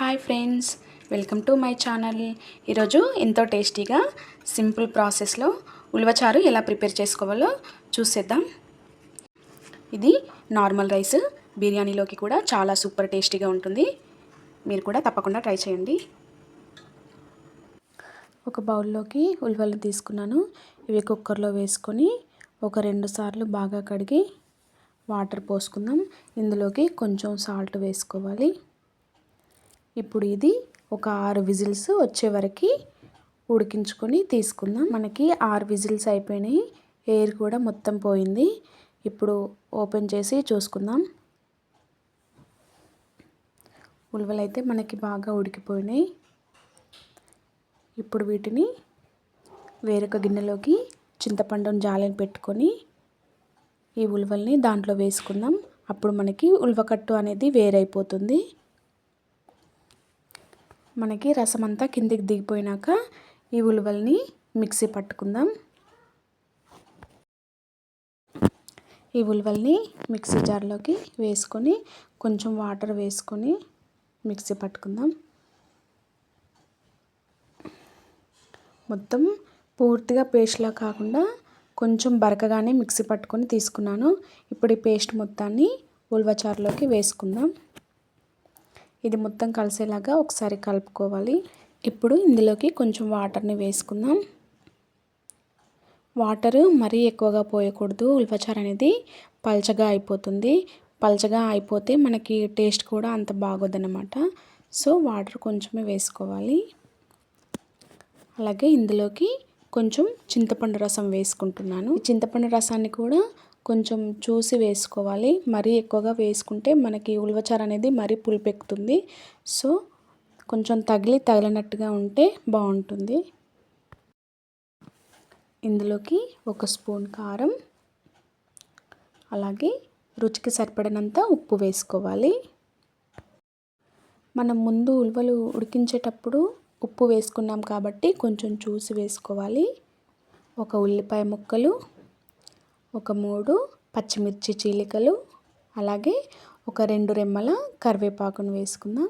Hi friends welcome to my channel. ఈరోజు ఎంతో టేస్టీగా సింపుల్ ప్రాసెస్లో ఉలవచారు ఎలా ప్రిపేర్ చేసుకోవాలో చూసేద్దాం. ఇది నార్మల్ రైస్ బిర్యానీలోకి కూడా చాలా సూపర్ టేస్టీగా ఉంటుంది. మీరు కూడా తప్పకుండా ట్రై చేయండి. ఒక బౌల్లోకి ఉలవలు తీసుకున్నాను. ఇవి కుక్కర్లో వేసుకొని ఒక రెండు సార్లు బాగా కడిగి వాటర్ పోసుకుందాం. ఇందులోకి కొంచెం సాల్ట్ వేసుకోవాలి. ఇప్పుడు ఇది ఒక ఆరు విజిల్స్ వచ్చే వరకు ఉడికించుకొని తీసుకుందాం. మనకి ఆరు విజిల్స్ అయిపోయినాయి. ఎయిర్ కూడా మొత్తం పోయింది. ఇప్పుడు ఓపెన్ చేసి చూసుకుందాం. ఉలవలు అయితే మనకి బాగా ఉడికిపోయినాయి. ఇప్పుడు వీటిని వేరొక గిన్నెలోకి చింతపండును జాలని పెట్టుకొని ఈ ఉలవల్ని దాంట్లో వేసుకుందాం. అప్పుడు మనకి ఉలవకట్టు అనేది వేరైపోతుంది. మనకి రసం అంతా కిందికి దిగిపోయినాక ఈ ఉలువల్ని మిక్సీ పట్టుకుందాం. ఈ ఉలువల్ని మిక్సీ జార్లోకి వేసుకొని కొంచెం వాటర్ వేసుకొని మిక్సీ పట్టుకుందాం. మొత్తం పూర్తిగా పేస్ట్లా కాకుండా కొంచెం బరకగానే మిక్సీ పట్టుకొని తీసుకున్నాను. ఇప్పుడు ఈ పేస్ట్ మొత్తాన్ని ఉల్వచారులోకి వేసుకుందాం. ఇది మొత్తం కలిసేలాగా ఒకసారి కలుపుకోవాలి. ఇప్పుడు ఇందులోకి కొంచెం వాటర్ని వేసుకుందాం. వాటర్ మరీ ఎక్కువగా పోయకూడదు. ఉల్పచారు అనేది పల్చగా అయిపోతుంది. పల్చగా అయిపోతే మనకి టేస్ట్ కూడా అంత బాగోదన్నమాట. సో వాటర్ కొంచెమే వేసుకోవాలి. అలాగే ఇందులోకి కొంచెం చింతపండు రసం వేసుకుంటున్నాను. చింతపండు రసాన్ని కూడా కొంచెం చూసి వేసుకోవాలి. మరీ ఎక్కువగా వేసుకుంటే మనకి ఉలవచారు అనేది మరీ పులిపెక్కుతుంది. సో కొంచెం తగిలి తగిలినట్టుగా ఉంటే బాగుంటుంది. ఇందులోకి ఒక స్పూన్ కారం అలాగే రుచికి సరిపడినంత ఉప్పు వేసుకోవాలి. మనం ముందు ఉలవలు ఉడికించేటప్పుడు ఉప్పు వేసుకున్నాం కాబట్టి కొంచెం చూసి వేసుకోవాలి. ఒక ఉల్లిపాయ ముక్కలు ఒక మూడు పచ్చిమిర్చి చీలికలు అలాగే ఒక రెండు రెమ్మల కరివేపాకును వేసుకుందాం.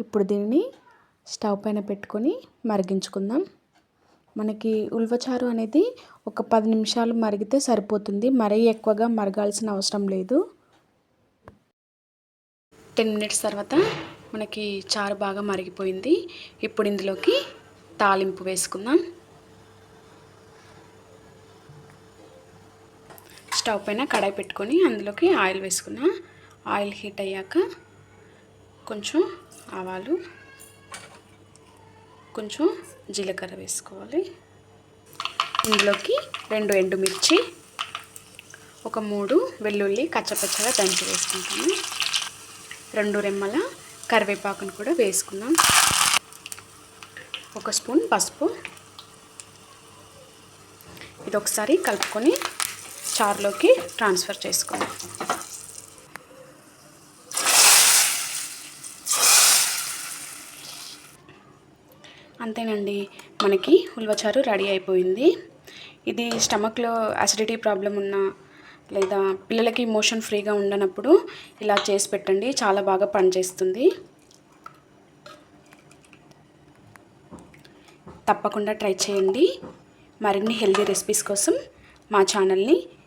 ఇప్పుడు దీన్ని స్టవ్ పైన పెట్టుకొని మరిగించుకుందాం. మనకి ఉల్వచారు అనేది ఒక పది నిమిషాలు మరిగితే సరిపోతుంది. మరీ ఎక్కువగా మరగాల్సిన అవసరం లేదు. టెన్ మినిట్స్ తర్వాత మనకి చారు బాగా మరిగిపోయింది. ఇప్పుడు ఇందులోకి తాలింపు వేసుకుందాం. స్టవ్ పైన కడాయి పెట్టుకొని అందులోకి ఆయిల్ వేసుకున్నా. ఆయిల్ హీట్ అయ్యాక కొంచెం ఆవాలు కొంచెం జీలకర్ర వేసుకోవాలి. ఇందులోకి రెండు ఎండుమిర్చి ఒక మూడు వెల్లుల్లి కచ్చపచ్చగా దంచి వేసుకుంటాను. రెండు రెమ్మల కరివేపాకును కూడా వేసుకుందాం. ఒక స్పూన్ పసుపు. ఇది ఒకసారి కలుపుకొని చారులోకి ట్రాన్స్ఫర్ చేసుకోండి. అంతేనండి మనకి ఉల్వచారు రెడీ అయిపోయింది. ఇది స్టమక్లో అసిడిటీ ప్రాబ్లం ఉన్న లేదా పిల్లలకి మోషన్ ఫ్రీగా ఉండనప్పుడు ఇలా చేసి పెట్టండి చాలా బాగా పనిచేస్తుంది. తప్పకుండా ట్రై చేయండి. మరిన్ని హెల్దీ రెసిపీస్ కోసం మా ఛానల్ని